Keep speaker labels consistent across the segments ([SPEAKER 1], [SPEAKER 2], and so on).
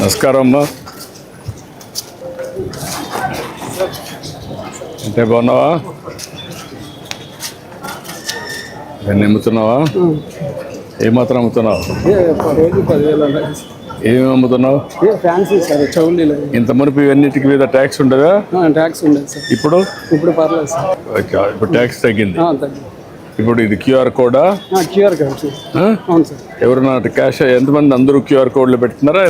[SPEAKER 1] నమస్కారం అమ్మా. అంటే బాగున్నావా? దాన్ని అమ్ముతున్నావా? ఏమాత్రం అమ్ముతున్నావు? ఏమేమి అమ్ముతున్నావు?
[SPEAKER 2] ఫ్యాన్సీ సార్ చౌలీలో
[SPEAKER 1] ఇంత మునుపు ఇవన్నిటికి మీద ట్యాక్స్ ఉండదా?
[SPEAKER 2] ట్యాక్స్ ఉండేది సార్.
[SPEAKER 1] ఇప్పుడు?
[SPEAKER 2] ఇప్పుడు పర్లేదు సార్.
[SPEAKER 1] ఓకే, ఇప్పుడు ట్యాక్స్ తగ్గింది. ఇప్పుడు ఇది క్యూఆర్ కోడా?
[SPEAKER 2] క్యూఆర్
[SPEAKER 1] ఆ?
[SPEAKER 2] అవును సార్
[SPEAKER 1] ఎవరన్నా క్యాష్ ఎంతమంది అందరూ క్యూఆర్ కోడ్లు పెడుతున్నారా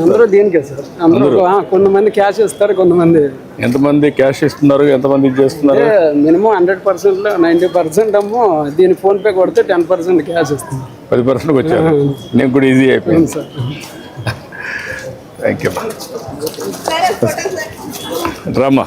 [SPEAKER 2] అందరూ దీనికే సార్ అందరూ కొంతమంది క్యాష్ ఇస్తారు కొంతమంది
[SPEAKER 1] ఎంతమంది క్యాష్ ఇస్తున్నారు? ఎంతమంది ఇది చేస్తున్నారు?
[SPEAKER 2] Minimum hundred percent ninety percent అమ్మో దీని ఫోన్ పే కొడితే టెన్ పర్సెంట్ క్యాష్ ఇస్తుంది
[SPEAKER 1] పది పర్సెంట్కి వచ్చారు. నేను కూడా ఈజీ అయిపోయింది
[SPEAKER 2] సార్
[SPEAKER 1] థ్యాంక్ యూ రామ్మా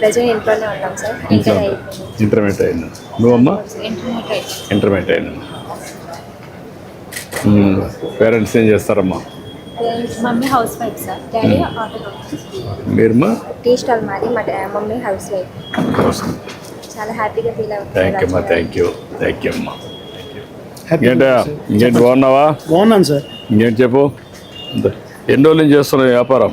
[SPEAKER 3] ప్రజెంట్ ఇంట్లోనే ఉంటాం సార్.
[SPEAKER 1] ఇంట్లో ఇంటర్మీడియట్ అయినా నువ్వమ్మా?
[SPEAKER 3] ఇంటర్మీడియట్
[SPEAKER 1] పేరెంట్స్ ఏం చేస్తారమ్మా?
[SPEAKER 3] Mummy house wife sir. Daddy tea stall మాది మా మమ్మీ హౌస్ వైఫ్. చాలా హ్యాపీగా ఫీల్
[SPEAKER 1] థ్యాంక్ యూ అమ్మా
[SPEAKER 3] అవుతుంది
[SPEAKER 1] థ్యాంక్ యూ థ్యాంక్ యూ అమ్మా. ఇంకేంటా ఇంకేంటి బాగున్నావా?
[SPEAKER 2] బాగున్నాను సార్
[SPEAKER 1] ఇంకేంటి చెప్పు. ఎన్ని రోజుల నుంచి చేస్తున్నావు ఈ వ్యాపారం?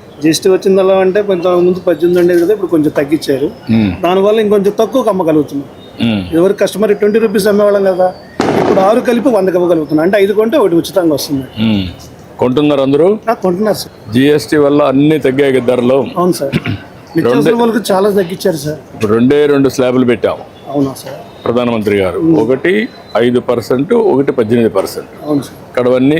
[SPEAKER 2] జిఎస్టీ వచ్చిందల్లా అంటే కొంచెం ముందు పద్దెనిమిది ఉండేది కదా ఇప్పుడు కొంచెం తగ్గించారు. దానివల్ల ఇంకొంచెం తక్కువ అమ్మగలుగుతున్నాం
[SPEAKER 1] మ్మ్.
[SPEAKER 2] ఎవరు కస్టమర్ ట్వంటీ రూపీస్ అమ్మేవాళ్ళం కదా ఇప్పుడు ఆరు కలిపి వందకి ఇవ్వగలుగుతున్నాం అంటే ఐదు కొంటే ఒకటి ఉచితంగా వస్తుంది.
[SPEAKER 1] కొంటున్నారు అందరూ?
[SPEAKER 2] కొంటున్నారు సార్.
[SPEAKER 1] జిఎస్టీ వల్ల అన్ని తగ్గాయి ధరలు?
[SPEAKER 2] అవును సార్. నిత్యావసర వాళ్ళకి చాలా తగ్గించారు సార్.
[SPEAKER 1] ఇప్పుడు రెండే రెండు స్లాబ్లు పెట్టాము
[SPEAKER 2] అవునా సార్?
[SPEAKER 1] ప్రధానమంత్రి గారు. ఒకటి ఐదు పర్సెంట్ ఒకటి పద్దెనిమిది పర్సెంట్.
[SPEAKER 2] అవును సార్.
[SPEAKER 1] కడవన్నీ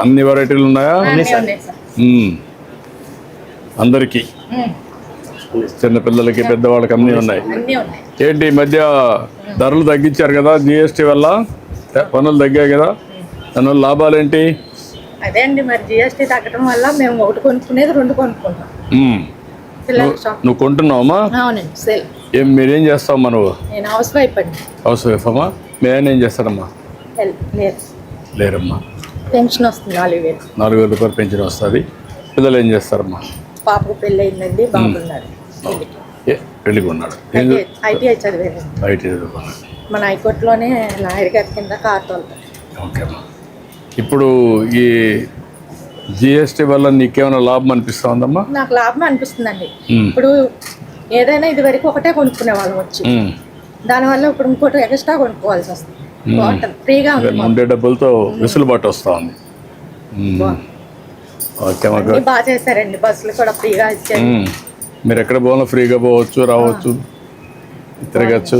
[SPEAKER 1] అన్ని వెరైటీలు ఉన్నాయా? మ్మ్. అందరికీ? చిన్నపిల్లలకి పెద్దవాళ్ళకి అన్నీ ఉన్నాయి. ఏంటి ఈ మధ్య ధరలు తగ్గించారు కదా జిఎస్టీ వల్ల? పనులు తగ్గాయి కదా? దానివల్ల లాభాలు ఏంటి?
[SPEAKER 4] అదే అండి మరి జిఎస్టీ తగ్గడం వల్ల మేము ఒకటి కొనుక్కునేది రెండు కొనుక్కుంటాం.
[SPEAKER 1] మ్మ్. నువ్వు కొంటున్నావమ్మా? ఏం మీరేం చేస్తావమ్మా నువ్వు?
[SPEAKER 4] నేను హౌస్ వైఫ్ అండి.
[SPEAKER 1] హౌస్ వైఫ్ అమ్మా మేమైనా ఏం
[SPEAKER 4] లేదు
[SPEAKER 1] లేరమ్మా.
[SPEAKER 4] పెన్షన్ వస్తుంది నాలుగు వేలు.
[SPEAKER 1] నాలుగు వేల రూపాయలు పెంచిన వస్తుంది. పిల్లలు ఏం చేస్తారమ్మా?
[SPEAKER 4] పాపకు పెళ్ళి అయిందండి
[SPEAKER 1] పెళ్ళికి ఉన్నాడు
[SPEAKER 4] ఐటీఐ చదివాను
[SPEAKER 1] చదువుకున్నాడు
[SPEAKER 4] మన హైకోర్టులోనే లాయర్ గారి కింద కార్ తోలుతాను
[SPEAKER 1] ఓకే అమ్మా. ఇప్పుడు ఈ జిఎస్టీ వల్ల నీకేమైనా లాభం అనిపిస్తా ఉందమ్మా?
[SPEAKER 4] నాకు లాభం అనిపిస్తుందండి. ఇప్పుడు ఏదైనా ఇది వరకు ఒకటే కొనుక్కునే వాళ్ళం వచ్చి. దానివల్ల ఇప్పుడు ఇంకోటి ఎక్స్ట్రా కొనుక్కోవాల్సి వస్తుంది. ఫ్రీగా
[SPEAKER 1] అదే
[SPEAKER 4] ఉంది
[SPEAKER 1] ఉండే డబ్బులతో వెసులుబాటు వస్తూ ఉంది. మ్మ్. ఓకే అమ్మా
[SPEAKER 4] అన్ని బాగా చేశారండి. బస్సులు కూడా ఫ్రీగా ఇచ్చారు.
[SPEAKER 1] మ్మ్. మీరు ఎక్కడ పోవాలో ఫ్రీగా పోవచ్చు రావచ్చు తిరగచ్చు.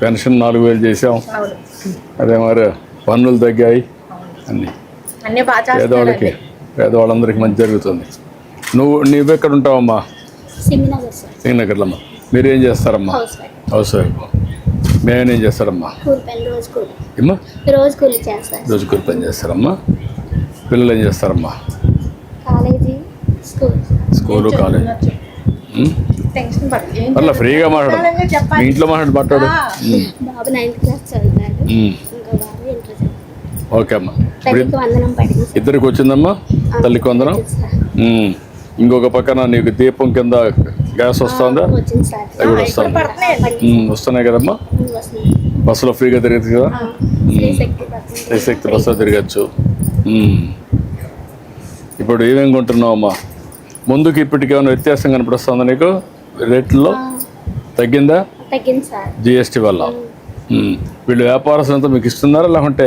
[SPEAKER 1] పెన్షన్ నాలుగు వేలు చేసాం
[SPEAKER 4] అవును.
[SPEAKER 1] అదే మరి పన్నులు తగ్గాయి. అన్నీ. పేదవాళ్ళకి పేదవాళ్ళందరికీ మంచి జరుగుతుంది. నువ్వు నువ్వు ఎక్కడ ఉంటావమ్మా?
[SPEAKER 3] సిమినగర్ సార్.
[SPEAKER 1] శ్రీనగర్లో మీరు ఏం చేస్తారమ్మా?
[SPEAKER 3] హౌస్ వైఫ్
[SPEAKER 1] హౌస్ వైఫ్ మేమేం చేస్తారమ్మా ఏమ్మా?
[SPEAKER 3] రోజు కూలి చేస్తారు
[SPEAKER 1] రోజు కూలి పని చేస్తారమ్మా పిల్లలు ఏం చేస్తారమ్మా?
[SPEAKER 3] College school.
[SPEAKER 1] School college. పర్లే ఫ్రీగా మాట్లాడు. మీ
[SPEAKER 4] చెప్పాలి.
[SPEAKER 1] ఇంట్లో మాట్లాడు మాట్లాడు.
[SPEAKER 4] ఆ.
[SPEAKER 1] ఉమ్,
[SPEAKER 3] బాబు నైన్త్ క్లాస్ చదువుతాడు.
[SPEAKER 1] ఉమ్.
[SPEAKER 3] ఇంకో బాబు ఇంటర్ చదువుతాడు.
[SPEAKER 1] ఓకే అమ్మా. ఇద్దరికి వచ్చిందమ్మా? తల్లికి వందనం. ఇంకొక పక్కన నీకు దీపం కింద గ్యాస్ వస్తుందా? అవి కూడా వస్తుంది. వస్తున్నాయి కదమ్మా? బస్సులో ఫ్రీగా తిరగచ్చు కదా?
[SPEAKER 3] స్త్రీ శక్తి పథకం.
[SPEAKER 1] శక్తి బస్సులో తిరగచ్చు. ఇప్పుడు ఏమేమి కొంటున్నావమ్మా ముందుకి ఇప్పటికి ఏమైనా వ్యత్యాసం కనపడుస్తుందా నీకు? రేట్లో తగ్గిందా? జిఎస్టీ వల్ల. వీళ్ళు వ్యాపారస్తులంతా మీకు ఇస్తున్నారా లేకుంటే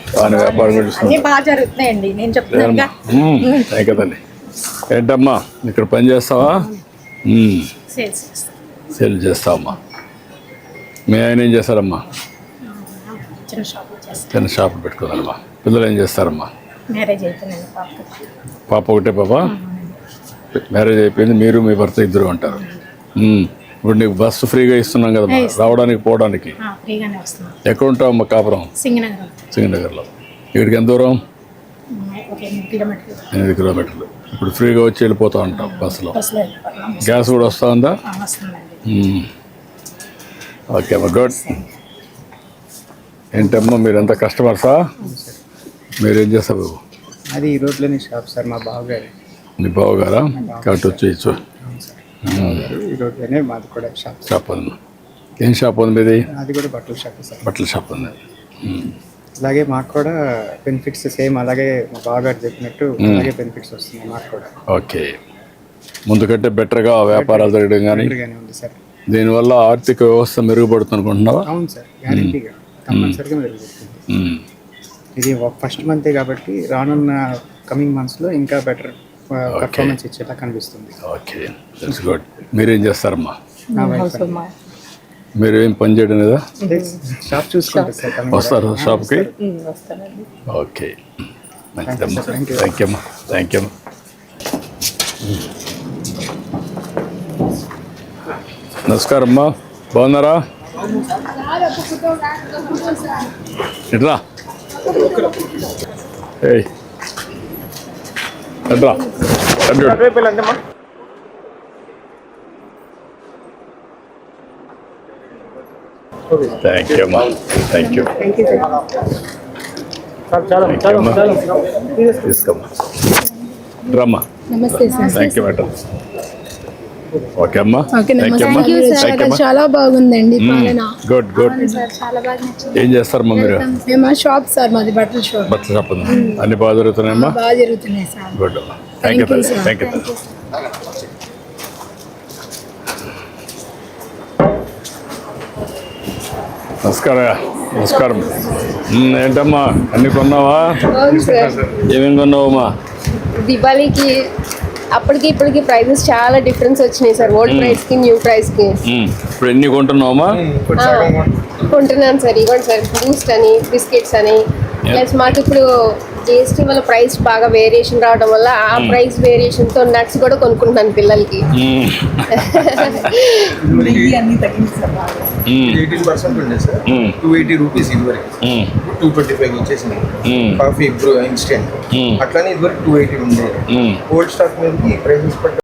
[SPEAKER 1] వ్యాపారం
[SPEAKER 4] అన్ని
[SPEAKER 1] నడుస్తుంది
[SPEAKER 4] బాగా జరుగుతున్నాయండి. నేను చెప్తున్నానుగా.
[SPEAKER 1] థ్యాంక్ కదండి. ఏంటమ్మా ఇక్కడ పని చేస్తావా? సేల్ చేస్తావమ్మా. మీ ఆయన ఏం చేస్తారమ్మా?
[SPEAKER 4] చిన్న షాప్
[SPEAKER 1] పెట్టుకున్నారమ్మా పిల్లలు ఏం చేస్తారమ్మా?
[SPEAKER 4] మ్యారేజ్
[SPEAKER 1] పాప ఒకటే పాప? మ్యారేజ్ అయిపోయింది మీరు మీ భర్త ఇద్దరు ఉంటారు. ఇప్పుడు నీకు బస్సు ఫ్రీగా ఇస్తున్నాం కదమ్మా రావడానికి పోవడానికి?
[SPEAKER 4] ఆ, ఫ్రీగానే వస్తున్నాం.
[SPEAKER 1] ఎక్కడ ఉంటావమ్మా కాపురం?
[SPEAKER 4] సింగనగరం.
[SPEAKER 1] సింగనగర్లో. ఇక్కడికి ఎంత దూరం?
[SPEAKER 4] ఎనిమిది కిలోమీటర్లు.
[SPEAKER 1] ఇప్పుడు ఫ్రీగా వచ్చి వెళ్ళిపోతూ ఉంటాం బస్సులో. గ్యాస్ కూడా వస్తూ ఉందా. ఓకే అమ్మా గుడ్. ఏంటమ్మా మీరు ఎంత కస్టమర్సా మీరేం చేస్తారు?
[SPEAKER 5] అది ఈ రోడ్లోనే షాప్ సార్ మా బావగారు.
[SPEAKER 1] మీ బావగారా? కాబట్టి వచ్చి
[SPEAKER 5] మాది కూడా షాప్.
[SPEAKER 1] షాప్ ఉంది ఏం షాప్ ఉంది మీది?
[SPEAKER 5] అది కూడా బట్టల షాప్ సార్.
[SPEAKER 1] బట్టల షాప్ ఉంది.
[SPEAKER 5] అలాగే మాకు కూడా బెనిఫిట్స్ సేమ్ అలాగే మా బావగారు చెప్పినట్టు అలాగే బెనిఫిట్స్ వస్తున్నాయి మాకు కూడా.
[SPEAKER 1] ఓకే. ముందు కంటే బెటర్గా వ్యాపారాలు జరగడం కానీ
[SPEAKER 5] ఉంది సార్.
[SPEAKER 1] దీనివల్ల ఆర్థిక వ్యవస్థ మెరుగుపడుతుంది అనుకుంటున్నావా
[SPEAKER 5] అవును సార్ గ్యారంటీగా కంపల్సరీగా మెరుగుపడుతుంది. ఇది ఫస్ట్ మంతే కాబట్టి రానున్న కమింగ్ మంత్స్లో ఇంకా బెటర్. పర్ఫార్మెన్స్ ఇచ్చేలా కనిపిస్తుంది.
[SPEAKER 1] ఓకే దట్స్ గుడ్ మీరేం చేస్తారమ్మా?
[SPEAKER 5] నా వైఫ్.
[SPEAKER 1] మీరు ఏం పని చేయడం లేదా?
[SPEAKER 5] షాప్ చూసుకుంటారు సార్
[SPEAKER 1] వస్తారా షాప్కి ఓకే మంచిదమ్మా థ్యాంక్ యూ అమ్మా. థ్యాంక్ యూ అమ్మా. నమస్కారం అమ్మా. బాగున్నారా? ఎట్రా ఏయ్. ఎట్రా థ్యాంక్ యూ అమ్మా. థ్యాంక్ యూ తీసుకోమ్మా. రమ్మా
[SPEAKER 6] నమస్తే sir.
[SPEAKER 1] Thank you madam okay అమ్మా.
[SPEAKER 6] చాలా బాగుందండి
[SPEAKER 1] గుడ్ గుడ్ ఏం చేస్తారమ్మా మీరు?
[SPEAKER 6] మేము షాప్ సార్ మాది బట్టల షాప్.
[SPEAKER 1] బట్టలు చెప్పదు అన్ని బాగా జరుగుతున్నాయమ్మా
[SPEAKER 6] బాగా జరుగుతున్నాయి sir.
[SPEAKER 1] Good thank you. Thank you నమస్కారం నమస్కారం. ఏంటమ్మా? అన్ని కొన్నావా? ఏమేమి కొన్నావమ్మా?
[SPEAKER 3] దివాళీకి అప్పటికి ఇప్పటికి ప్రైజెస్ చాలా డిఫరెన్స్ వచ్చినాయి సార్. ఓల్డ్ ప్రైస్కి న్యూ
[SPEAKER 1] ప్రైస్కి ఇప్పుడు ఎన్ని కొంటున్నావమ్మా?
[SPEAKER 3] ఆ, కొంటున్నాను సార్. ఇవ్వండి సార్. బూస్ట్ అని బిస్కెట్స్ అని. ప్లస్ మాకు ఇప్పుడు జిఎస్టీ వల్ల ప్రైస్ బాగా వేరియేషన్ రావడం వల్ల ఆ ప్రైస్ వేరియేషన్తో నట్స్ కూడా కొనుక్కుంటున్నాను పిల్లలకి.
[SPEAKER 7] ఎయిటీన్ పర్సెంట్ ఉండే సార్. టూ ఎయిటీ రూపీస్ ఇదివరకు. టూ ట్వంటీ ఫైవ్ వచ్చేసింది. Coffee instant. అట్లానే ఇదివరకు టూ ఎయిటీ ఉండేది.
[SPEAKER 1] మ్.
[SPEAKER 7] ఓల్డ్ స్టాక్ మీదకి ప్రైసెస్ పట్ట